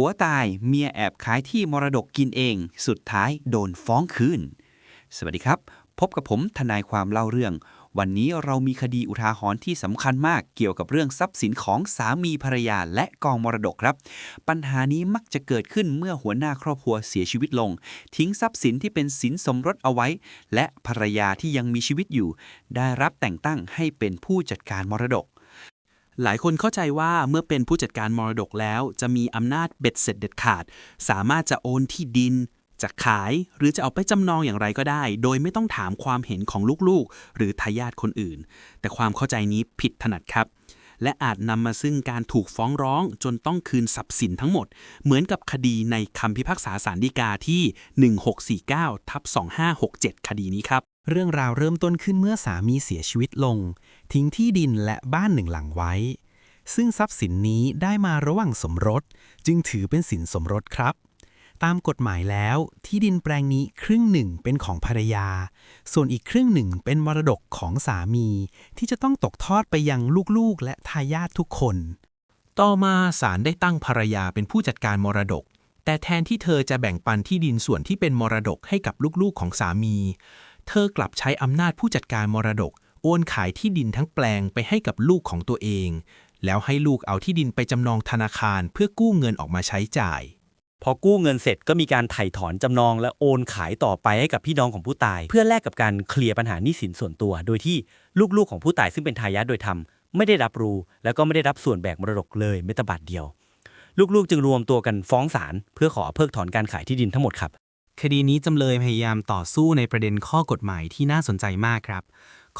ผัวตายเมียแอบขายที่มรดกกินเอง สุดท้ายโดนฟ้องคืน สวัสดีครับ พบกับผมทนายความเล่าเรื่อง วันนี้เรามีคดีอุทาหรณ์ที่สำคัญมากเกี่ยวกับเรื่องทรัพย์สินของสามีภรรยาและกองมรดกครับ ปัญหานี้มักจะเกิดขึ้นเมื่อหัวหน้าครอบครัวเสียชีวิตลง ทิ้งทรัพย์สินที่เป็นสินสมรสเอาไว้ และภรรยาที่ยังมีชีวิตอยู่ ได้รับแต่งตั้งให้เป็นผู้จัดการมรดก หลายคนเข้าใจว่าเมื่อเป็นผู้จัดการมรดกแล้ว จะมีอำนาจเบ็ดเสร็จเด็ดขาด สามารถจะโอนที่ดินจะขายหรือจะเอาไปจำนองอย่างไรก็ได้ โดยไม่ต้องถามความเห็นของลูกๆ หรือทายาทคนอื่น แต่ความเข้าใจนี้ผิดถนัดครับ และอาจนำมาซึ่งการถูกฟ้องร้องจนต้องคืนทรัพย์สินทั้งหมด เหมือนกับคดีในคำพิพากษาสารดีกาที่ 1649ทับ2567 คดีนี้ครับ เรื่องราวเริ่มต้นขึ้นเมื่อสามีเสียชีวิตลง ทิ้งที่ดินและบ้านหนึ่งหลังไว้ ซึ่งทรัพย์สินนี้ได้มาระหว่างสมรส จึงถือเป็นสินสมรสครับ ตามกฎหมายแล้ว ที่ดินแปลงนี้ครึ่งหนึ่งเป็นของภรรยา ส่วนอีกครึ่งหนึ่งเป็นมรดกของสามี ที่จะต้องตกทอดไปยังลูกๆ และทายาททุกคน ต่อมาศาลได้ตั้งภรรยาเป็นผู้จัดการมรดกแต่แทนที่เธอจะแบ่งปันที่ดินส่วนที่เป็นมรดกให้กับลูกๆของสามี เธอกลับใช้อำนาจผู้จัดการมรดก โอนขายที่ดินทั้งแปลงไปให้กับลูกของตัวเอง แล้วให้ลูกเอาที่ดินไปจำนองธนาคารเพื่อกู้เงินออกมาใช้จ่าย พอกู้เงินเสร็จก็มีการไถ่ถอนจำนองและโอนขายต่อไปให้กับพี่น้องของผู้ตาย เพื่อแลกกับการเคลียร์ปัญหาหนี้สินส่วนตัว โดยที่ลูกๆของผู้ตายซึ่งเป็นทายาทโดยธรรมไม่ได้รับรู้ แล้วก็ไม่ได้รับส่วนแบ่งมรดกเลยแม้แต่บาทเดียว ลูกๆ จึงรวมตัวกันฟ้องศาลเพื่อขอเพิกถอนการขายที่ดินทั้งหมดครับ คดีนี้จำเลยพยายามต่อสู้ในประเด็นข้อกฎหมายที่น่าสนใจมากครับ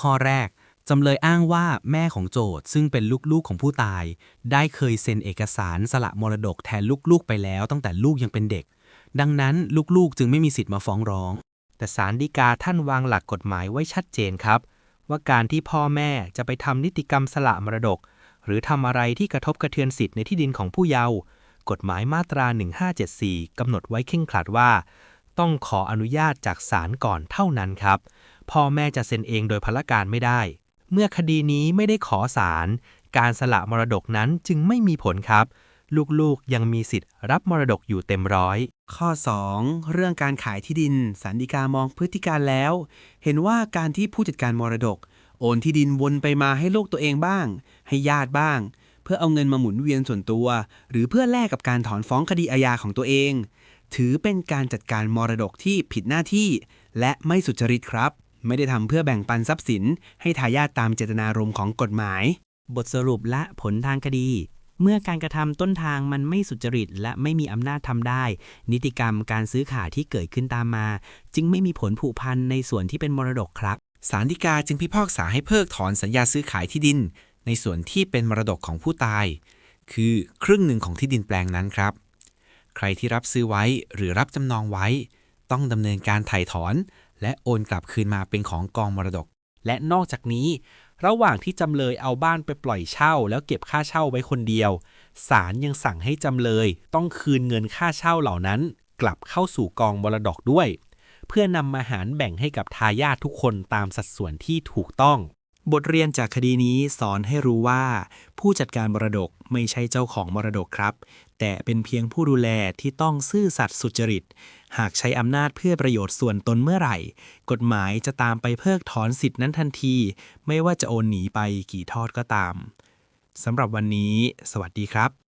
ข้อแรกจำเลยอ้างว่าแม่ของโจทซึ่งเป็นลูกๆของผู้ตาย ได้เคยเซ็นเอกสารสละมรดกแทนลูกๆไปแล้วตั้งแต่ลูกยังเป็นเด็ก ดังนั้นลูกๆจึงไม่มีสิทธิ์มาฟ้องร้อง แต่ศาลฎีกาท่านวางหลักกฎหมายไว้ชัดเจนครับ ว่าการที่พ่อแม่จะไปทำนิติกรรมสละมรดก หรือทำอะไรที่กระทบกระเทือนสิทธิ์ในที่ดินของผู้เยาว์กฎหมายมาตรา 1574กำหนดไว้เข่งขลัดว่า ต้องขออนุญาตจากศาลก่อนเท่านั้นครับ พ่อแม่จะเซ็นเองโดยพละการไม่ได้ เมื่อคดีนี้ไม่ได้ขอศาลการสละมรดกนั้นจึงไม่มีผลครับ ลูกๆยังมีสิทธิ์รับมรดกอยู่เต็มร้อย ข้อ 2 เรื่องการขายที่ดินสันติกามองพฤติการแล้ว เห็นว่าการที่ผู้จัดการมรดก โอนที่ดินวนไปมาให้ลูกตัวเองบ้าง ให้ญาติบ้าง พื่อเอาเงินมาหมุนเวียนส่วนตัว หรือเพื่อแลกกับการถอนฟ้องคดีอาญาของตัวเอง ถือเป็นการจัดการมรดกที่ผิดหน้าที่ และไม่สุจริตครับ ไม่ได้ทำเพื่อแบ่งปันทรัพย์สิน ให้ทายาทตามเจตนารมณ์ของกฎหมาย บทสรุปและผลทางคดี เมื่อการกระทำต้นทางมันไม่สุจริต และไม่มีอำนาจทำได้ นิติกรรมการซื้อขายที่เกิดขึ้นตามมา จึงไม่มีผลผูกพันในส่วนที่เป็นมรดกครับศาลฎีกาจึงพิพากษาให้เพิกถอนสัญญาซื้อขายที่ดิน ในส่วนที่เป็นมรดกของผู้ตาย คือครึ่งหนึ่งของที่ดินแปลงนั้นครับ ใครที่รับซื้อไว้หรือรับจำนองไว้ ต้องดำเนินการถ่ายถอน และโอนกลับคืนมาเป็นของกองมรดก และนอกจากนี้ ระหว่างที่จำเลยเอาบ้านไปปล่อยเช่า แล้วเก็บค่าเช่าไว้คนเดียวศาลยังสั่งให้จำเลย ต้องคืนเงินค่าเช่าเหล่านั้น กลับเข้าสู่กองมรดกด้วย เพื่อนำมาหารแบ่งให้กับทายาททุกคนตามสัดส่วนที่ถูกต้อง บทเรียนจากคดีนี้สอนให้รู้ว่า ผู้จัดการมรดกไม่ใช่เจ้าของมรดกครับ แต่เป็นเพียงผู้ดูแลที่ต้องซื่อสัตย์สุจริต หากใช้อำนาจเพื่อประโยชน์ส่วนตนเมื่อไหร่ กฎหมายจะตามไปเพิกถอนสิทธินั้นทันที ไม่ว่าจะโอนหนีไปกี่ทอดก็ตามสำหรับวันนี้ สวัสดีครับ